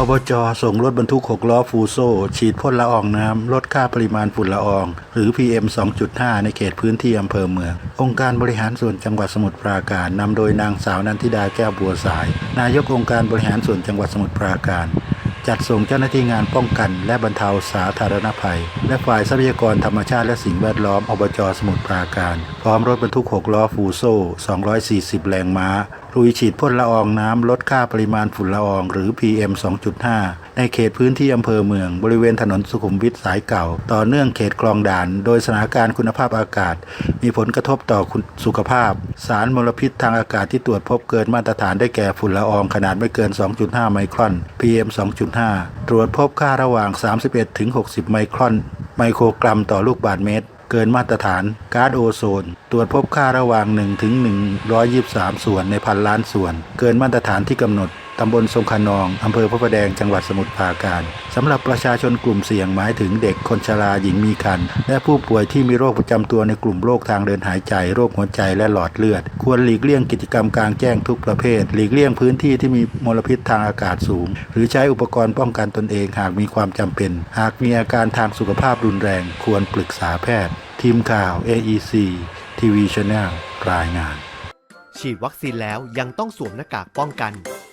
อบจส่งรถบรรทุก 6 ล้อฟูโซ ฉีดพ่นละอองน้ำ ลดค่าปริมาณฝุ่นละออง หรือ PM 2.5 ในเขตพื้นที่อำเภอเมือง องค์การบริหารส่วนจังหวัดสมุทรปราการนำโดยนางสาวนันทิดาแก้วบัวสาย นายกองค์การบริหารส่วนจังหวัดสมุทรปราการ จัดส่งเจ้าหน้าที่งานป้องกัน และบรรเทาสาธารณภัย และฝ่ายทรัพยากรธรรมชาติและสิ่งแวดล้อมอบจสมุทรปราการ พร้อมรถบรรทุก 6 ล้อฟูโซ 240 แรงม้าลุยฉีดพ่นละอองน้ำลดค่าปริมาณฝุ่นละอองหรือ PM 2.5 ในเขตพื้นที่อำเภอเมือง บริเวณถนนสุขุมวิทสายเก่า ต่อเนื่องเขตคลองด่าน โดยสถานการณ์คุณภาพอากาศ มีผลกระทบต่อสุขภาพ สารมลพิษทางอากาศที่ตรวจพบเกินมาตรฐานได้แก่ฝุ่นละอองขนาดไม่เกิน 2.5 ไมครอน PM 2.5 ตรวจพบค่าระหว่าง 31-60 ไมครอน ไมโครกรัมต่อลูกบาศก์เมตร เกินมาตรฐานก๊าซโอโซน ตรวจพบค่าระหว่าง 1 ถึง 123 ส่วนในพันล้านส่วน เกินมาตรฐานที่กำหนด ตำบลทรงขนอง อำเภอพระประแดง จังหวัดสมุทรปราการ สำหรับประชาชนกลุ่มเสี่ยงหมายถึงเด็กคนชราหญิงมีครรภ์และผู้ป่วยที่มีโรคประจำตัวในกลุ่มโรคทางเดินหายใจ โรคหัวใจและหลอดเลือด ควรหลีกเลี่ยงกิจกรรมกลางแจ้งทุกประเภท หลีกเลี่ยงพื้นที่ที่มีมลพิษทางอากาศสูง หรือใช้อุปกรณ์ป้องกันตนเองหากมีความจำเป็น หากมีอาการทางสุขภาพรุนแรง ควรปรึกษาแพทย์ ทีมข่าว AEC ทีวีช n แนลรายงาน ฉีดวัคซีนแล้วยังต้องสวมหน้ากากป้องกัน